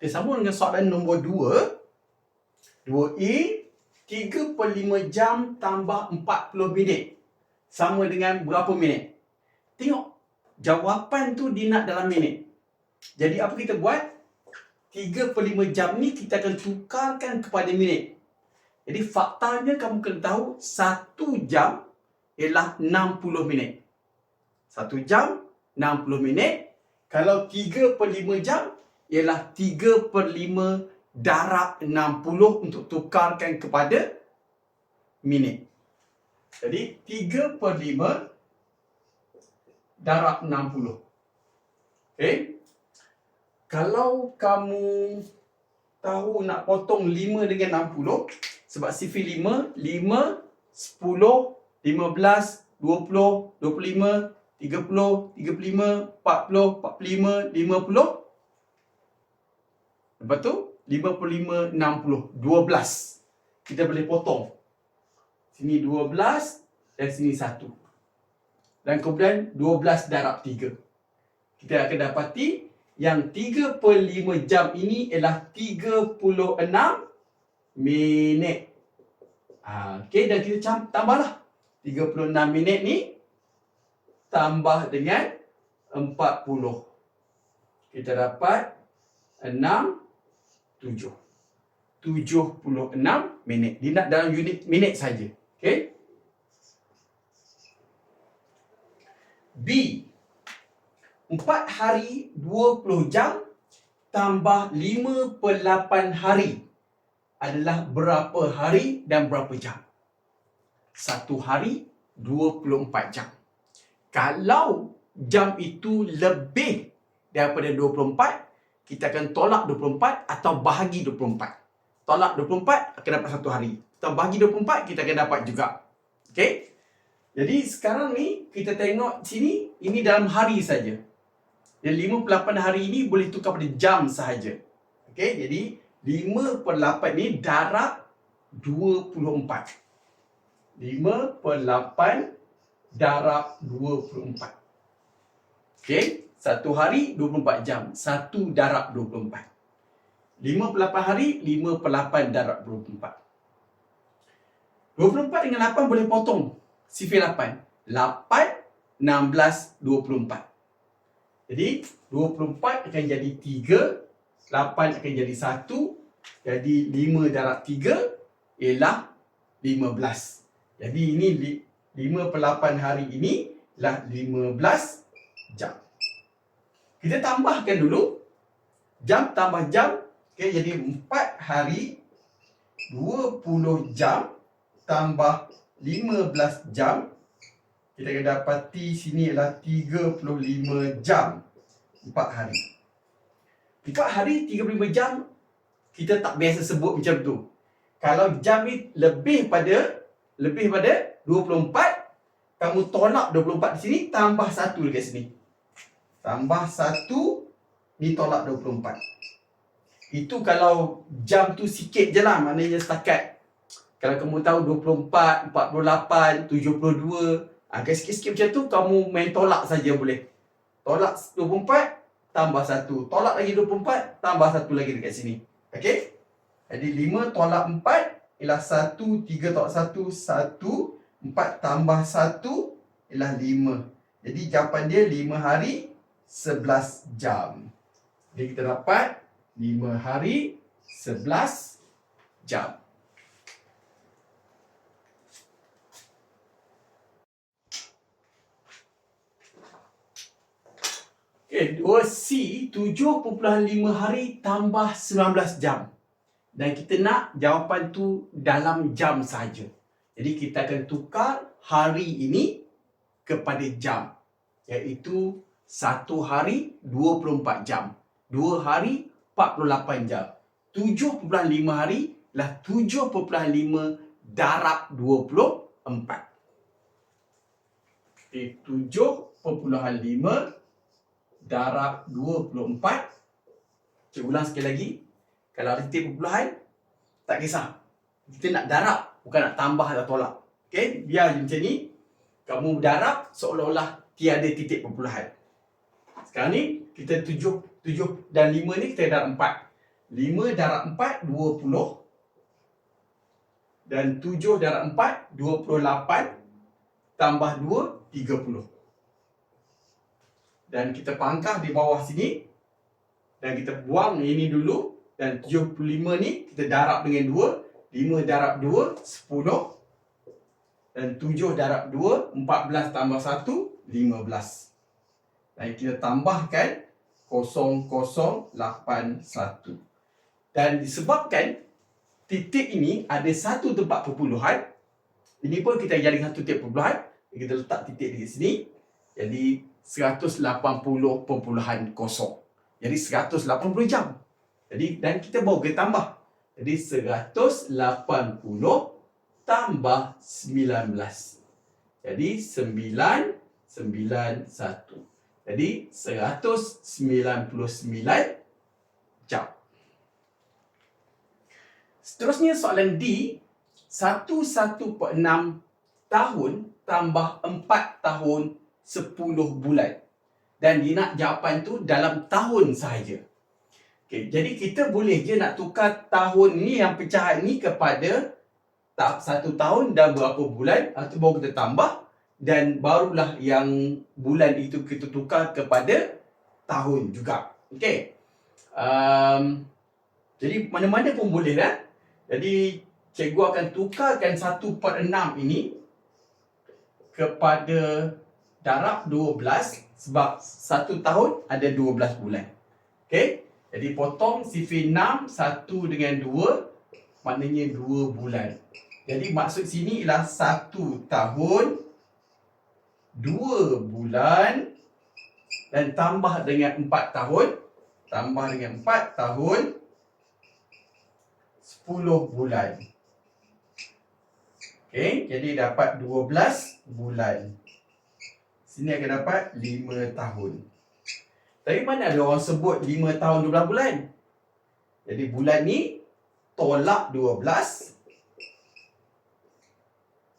Kita sambung dengan soalan nombor 2. 2A, 3 per 5 jam tambah 40 minit. Sama dengan berapa minit? Tengok, jawapan tu dia nak dalam minit. Jadi apa kita buat? 3 per 5 jam ni kita akan tukarkan kepada minit. Jadi faktanya kamu kena tahu 1 jam ialah 60 minit. 1 jam 60 minit. Kalau 3 per 5 jam ialah 3 per 5 darab 60 untuk tukarkan kepada minit. Jadi 3 per 5 darab 60. Okay. Kalau kamu tahu nak potong 5 dengan 60, sebab sifir 5, 5, 10, 15, 20, 25, 30, 35, 40, 45, 50. Lepas tu 55, 60, 12. Kita boleh potong. Sini 12 dan sini 1. Dan kemudian 12 darab 3. Kita akan dapati yang 3 per 5 jam ini ialah 36 minit. Ha, Okey, dan kita cam- tambahlah. 36 minit ni tambah dengan 40. Kita dapat 6, 7. 76 minit. Dia nak dalam unit minit saja. Okey. B. 4 hari 20 jam tambah 5 per 8 hari adalah berapa hari dan berapa jam? Satu hari 24 jam. Kalau jam itu lebih daripada 24, kita akan tolak 24 atau bahagi 24. Tolak 24 akan dapat satu hari. Atau bahagi 24 kita akan dapat juga. Okey? Jadi sekarang ni kita tengok sini ini dalam hari saja. Dan 5 per 8 hari ini boleh tukar pada jam sahaja. Okey, jadi 5 per 8 ni darab 24. 5 per 8 darab 24. Okey, satu hari 24 jam. Satu darab 24. 5 per 8 hari, 5 per 8 darab 24. 24 dengan 8 boleh potong. Sifir 8. 8, 16, 24. Jadi 24 akan jadi 3, 8 akan jadi 1, jadi 5 darab 3 ialah 15. Jadi ini li- 5 per 8 hari ini ialah 15 jam. Kita tambahkan dulu. Jam tambah jam. Okay, jadi 4 hari 20 jam tambah 15 jam. Kita akan dapati sini ialah 35 jam 4 hari. 4 hari 35 jam kita tak biasa sebut macam tu. Kalau jam ni lebih pada lebih pada 24 kamu tolak 24 di sini tambah 1 dekat sini tambah 1 ni tolak 24 itu kalau jam tu sikit je lah maknanya setakat kalau kamu tahu 24, 48, 72 Agak sikit-sikit macam tu kamu main tolak saja boleh. Tolak 24 tambah 1. Tolak lagi 24 tambah 1 lagi dekat sini. Okey? Jadi 5 tolak 4 ialah 1, 3 tolak 1, 1, 4 tambah 1 ialah 5. Jadi jawapan dia 5 hari 11 jam. Jadi kita dapat 5 hari 11 jam. Okey, 2C 7.5 hari tambah 19 jam. Dan kita nak jawapan tu dalam jam saja. Jadi kita akan tukar hari ini kepada jam. Iaitu satu hari 24 jam. Dua hari 48 jam. 7.5 hari lah 7.5 darab 24. Okey, 7.5 darab 24 Cik ulang sekali lagi Kalau titik perpuluhan Tak kisah Kita nak darab Bukan nak tambah atau tolak Okay Biar macam ni Kamu darab Seolah-olah Tiada titik perpuluhan Sekarang ni Kita 7 7 dan 5 ni Kita darab 4 5 darab 4, 20. Dan 7 darab 4, 28. Tambah 2, 30. Dan kita pangkah di bawah sini. Dan kita buang ini dulu. Dan 75 ni kita darab dengan 2. 5 darab 2, 10. Dan 7 darab 2, 14 tambah 1, 15. Dan kita tambahkan 0081. Dan disebabkan titik ini ada satu tempat perpuluhan. Ini pun kita jadi satu titik perpuluhan. Kita letak titik di sini. Jadi 180.0. Jadi 180 jam. Jadi dan kita bawa kita tambah. Jadi 180 tambah 19. Jadi 9 91. Jadi 199 jam. Seterusnya soalan D, 1.6 tahun tambah 4 tahun 10 bulan. Dan dia nak jawapan tu dalam tahun sahaja. Okay, jadi kita boleh je nak tukar tahun ni yang pecahan ni kepada satu tahun dan berapa bulan atau baru kita tambah dan barulah yang bulan itu kita tukar kepada tahun juga. Okey. Um, jadi mana-mana pun boleh lah. Jadi cikgu akan tukarkan 1 per 6 ini kepada darab 12 sebab satu tahun ada 12 bulan. Okey. Jadi potong sifir 6 1 dengan 2 maknanya 2 bulan. Jadi maksud sini ialah satu tahun 2 bulan dan tambah dengan 4 tahun tambah dengan 4 tahun 10 bulan. Okey, jadi dapat 12 bulan. Sini akan dapat 5 tahun. Tapi mana ada orang sebut 5 tahun 12 bulan? Jadi bulan ni tolak 12.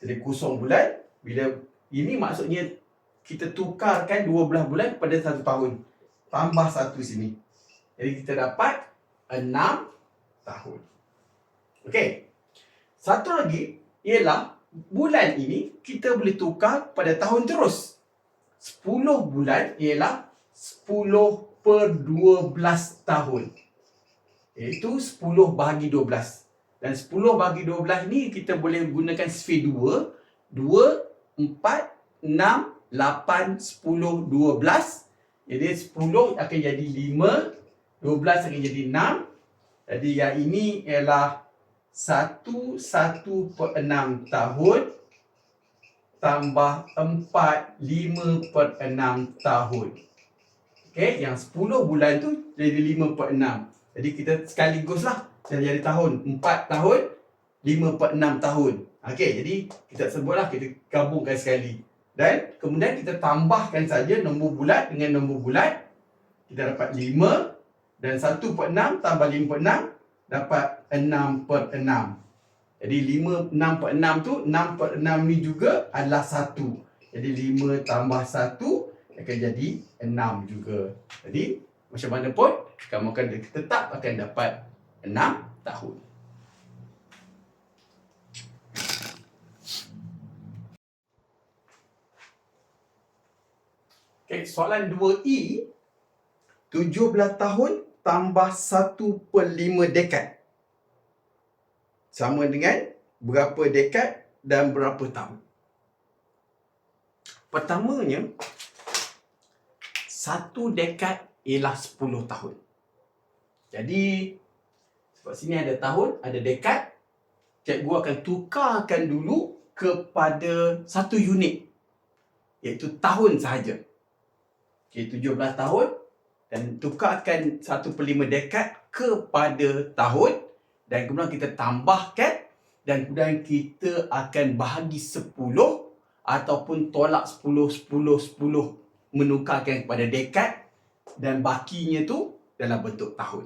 Jadi kosong bulan. Bila ini maksudnya kita tukarkan 12 bulan pada 1 tahun. Tambah satu sini. Jadi kita dapat 6 tahun. Okey. Satu lagi ialah bulan ini kita boleh tukar pada tahun terus. 10 bulan ialah 10 per 12 tahun. Iaitu 10 bahagi 12. Dan 10 bahagi 12 ni kita boleh gunakan sifir 2. 2, 4, 6, 8, 10, 12. Jadi 10 akan jadi 5. 12 akan jadi 6. Jadi yang ini ialah satu satu per enam tahun tambah empat lima per enam tahun. Okey, yang sepuluh bulan tu jadi lima per enam. Jadi kita sekaligus lah jadi tahun. Empat tahun, lima per enam tahun. Okey, jadi kita sebutlah kita gabungkan sekali. Dan kemudian kita tambahkan saja nombor bulan dengan nombor bulan. Kita dapat lima dan satu per enam tambah lima per enam dapat 6 per 6. Jadi 5, 6 per 6 tu, 6 per 6 ni juga adalah 1. Jadi 5 tambah 1 akan jadi 6 juga. Jadi macam mana pun, kamu akan tetap akan dapat 6 tahun. Okay, soalan 2E, 17 tahun tambah 1 per 5 dekad. Sama dengan berapa dekad dan berapa tahun. Pertamanya, satu dekad ialah 10 tahun. Jadi, sebab sini ada tahun, ada dekad, cikgu akan tukarkan dulu kepada satu unit. Iaitu tahun sahaja. Okay, 17 tahun dan tukarkan 1 per 5 dekad kepada tahun dan kemudian kita tambahkan dan kemudian kita akan bahagi 10 ataupun tolak 10 10 10 menukarkan kepada dekad dan bakinya tu dalam bentuk tahun.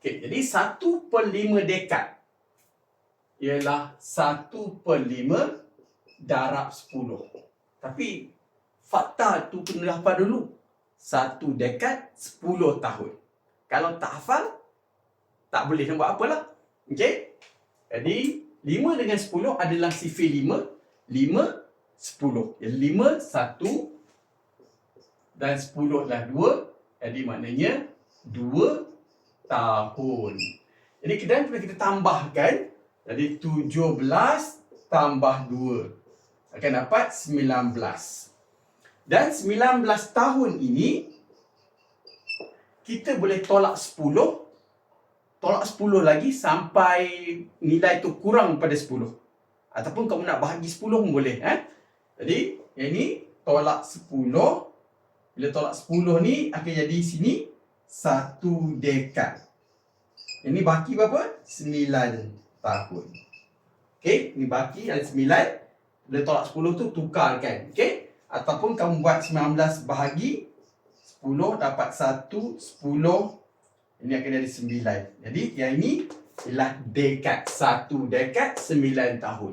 Okey, jadi 1 per 5 dekad ialah 1 per 5 darab 10. Tapi fakta tu kena hafal dulu satu dekad sepuluh tahun. Kalau tak hafal, tak boleh nak buat apalah. Okey? Jadi 5 dengan 10 adalah sifir 5. 5 10. Jadi 5 1 dan 10 adalah 2. Jadi maknanya 2 tahun. Jadi kemudian bila kita tambahkan jadi 17 tambah 2 akan dapat 19. Dan 19 tahun ini kita boleh tolak 10 tolak 10 lagi sampai nilai tu kurang pada 10. Ataupun kamu nak bahagi 10 pun boleh. Eh? Jadi, yang ni tolak 10. Bila tolak 10 ni akan jadi sini satu dekad. Yang ni baki berapa? 9 tahun. Okey, ni baki ada 9. Bila tolak 10 tu tukarkan. Okey? Ataupun kamu buat 19 bahagi 10 dapat 1, 10, ini akan jadi sembilan. Jadi yang ini ialah dekad. Satu dekad sembilan tahun.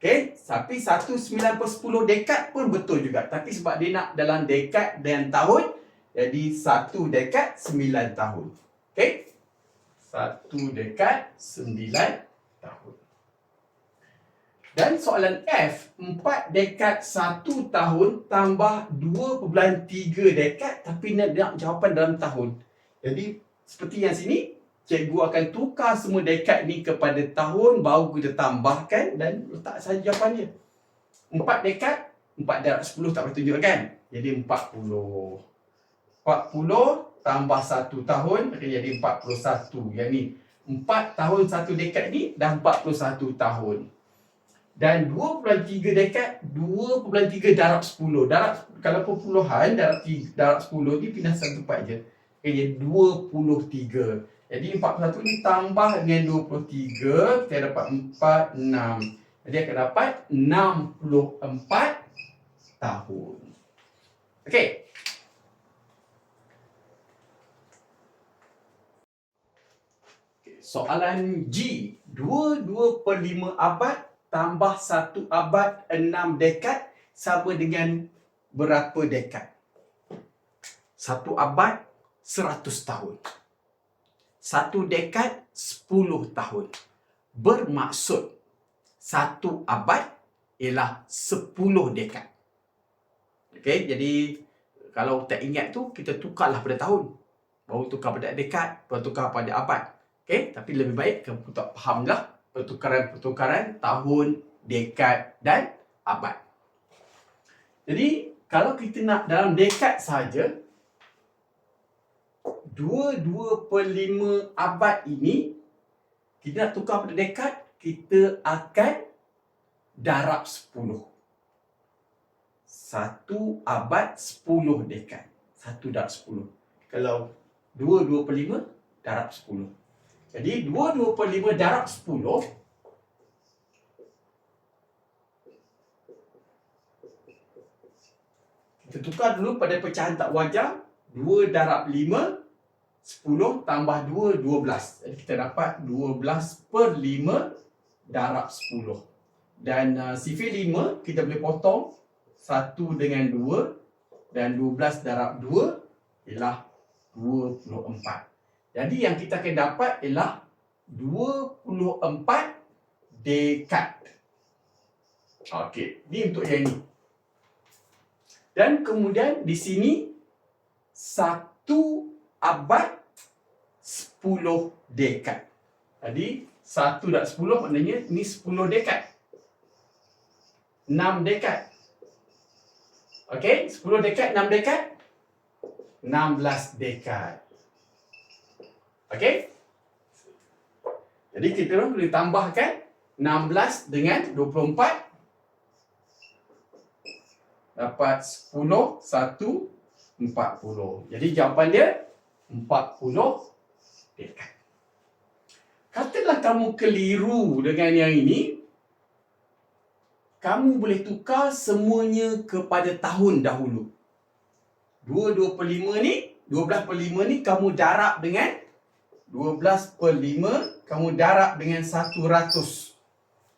Okey. Tapi satu sembilan per sepuluh dekad pun betul juga. Tapi sebab dia nak dalam dekad dan tahun. Jadi satu dekad sembilan tahun. Okey. Satu dekad sembilan tahun. Dan soalan F, empat dekad satu tahun tambah dua perbualan tiga dekad tapi nak, nak jawapan dalam tahun. Jadi seperti yang sini, cikgu akan tukar semua dekad ni kepada tahun baru kita tambahkan dan letak saja jawapannya. Empat dekad, empat darab sepuluh tak boleh tunjuk kan? Jadi empat puluh. Empat puluh tambah satu tahun akan jadi empat puluh satu. Yang ni, empat tahun satu dekad ni dah empat puluh satu tahun. Dan 2.3 dekad, 2.3 darab 10. Darab, kalau perpuluhan, darab, darab 10 ni pindah satu tempat je. Okay, 23. Jadi 41 ni tambah dengan 23, kita dapat 46. Jadi akan dapat 64 tahun. Okey. Soalan G. 22 per 5 abad tambah 1 abad 6 dekad sama dengan berapa dekad? 1 abad seratus tahun. Satu dekad, sepuluh tahun. Bermaksud, satu abad ialah sepuluh dekad. Okey, jadi kalau tak ingat tu, kita tukarlah pada tahun. Baru tukar pada dekad, baru tukar pada abad. Okey, tapi lebih baik kamu tak fahamlah pertukaran-pertukaran tahun, dekad dan abad. Jadi, kalau kita nak dalam dekad saja, dua-dua per lima abad ini kita nak tukar pada dekad kita akan darab sepuluh. Satu abad sepuluh dekad satu darab sepuluh. Kalau dua dua per lima darab sepuluh jadi dua dua per lima darab sepuluh kita tukar dulu pada pecahan tak wajar dua darab lima 10 tambah 2, 12. Jadi kita dapat 12 per 5 darab 10. Dan uh, sifir 5 kita boleh potong 1 dengan 2 dan 12 darab 2 ialah 24. Jadi yang kita akan dapat ialah 24 dekad. Okey, ni untuk yang ni. Dan kemudian di sini satu abad 10 dekad. Jadi 1 dan 10 maknanya ni 10 dekad. 6 dekad. Okey, 10 dekad, 6 dekad. 16 dekad. Okey? Jadi kita orang boleh tambahkan 16 dengan 24 dapat 10 1 40. Jadi jawapan dia 40 dekad. Katalah kamu keliru dengan yang ini, kamu boleh tukar semuanya kepada tahun dahulu. 2, 2 per 5 ni, 12 per 5 ni kamu darab dengan 12 per 5, kamu darab dengan 100.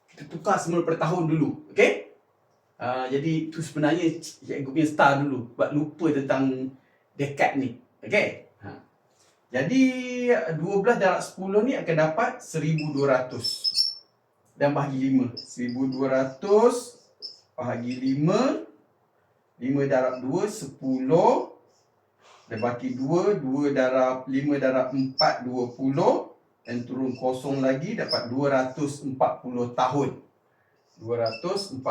Kita tukar semua per tahun dulu. Okay? Uh, jadi tu sebenarnya cikgu punya star dulu. Sebab lupa tentang dekad ni. Okay? Jadi 12 darab 10 ni akan dapat 1200 dan bahagi 5. 1200 bahagi 5 5 darab 2 10 dan baki 2 2 darab 5 darab 4 20 dan turun kosong lagi dapat 240 tahun. 240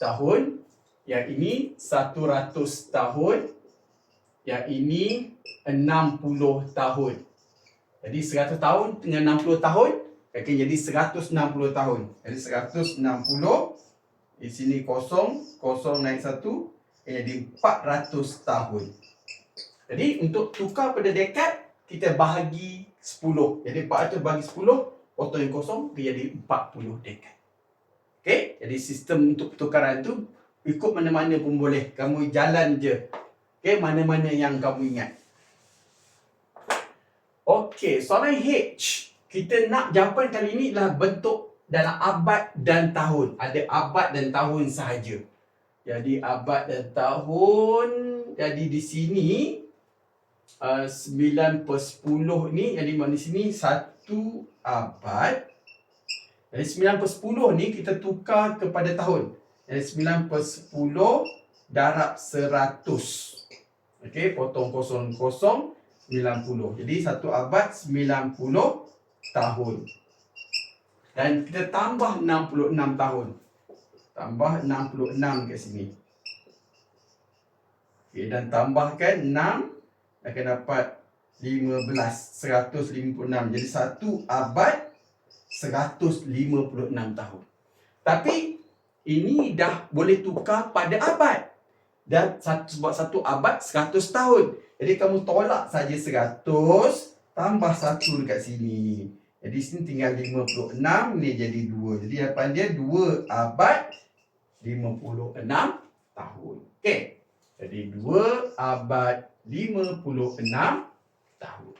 tahun. Yang ini 100 tahun. Yang ini 60 tahun. Jadi 100 tahun dengan 60 tahun akan jadi 160 tahun. Jadi 160 di sini kosong, kosong naik satu jadi 400 tahun. Jadi untuk tukar pada dekad kita bahagi 10. Jadi 400 bagi 10, potong yang kosong, dia jadi 40 dekad. Okey, jadi sistem untuk pertukaran tu ikut mana-mana pun boleh. Kamu jalan je. Okey, mana-mana yang kamu ingat. Okey, soalan H. Kita nak jawapan kali ini adalah bentuk dalam abad dan tahun. Ada abad dan tahun sahaja. Jadi abad dan tahun. Jadi di sini uh, 9 per 10 ni jadi mana sini satu abad. Jadi 9 per 10 ni kita tukar kepada tahun. Jadi 9 per 10 darab 100 ok potong kosong kosong 90 jadi satu abad 90 tahun. Dan kita tambah 66 tahun tambah 66 kat sini. Okay, dan tambahkan 6 akan dapat 15 156 jadi satu abad 156 tahun. Tapi ini dah boleh tukar pada abad. Dan satu, sebab satu abad 100 tahun. Jadi kamu tolak saja 100 tambah satu dekat sini. Jadi sini tinggal 56 ni jadi 2 jadi jawapan dia 2 abad 56 tahun okey jadi 2 abad 56 tahun.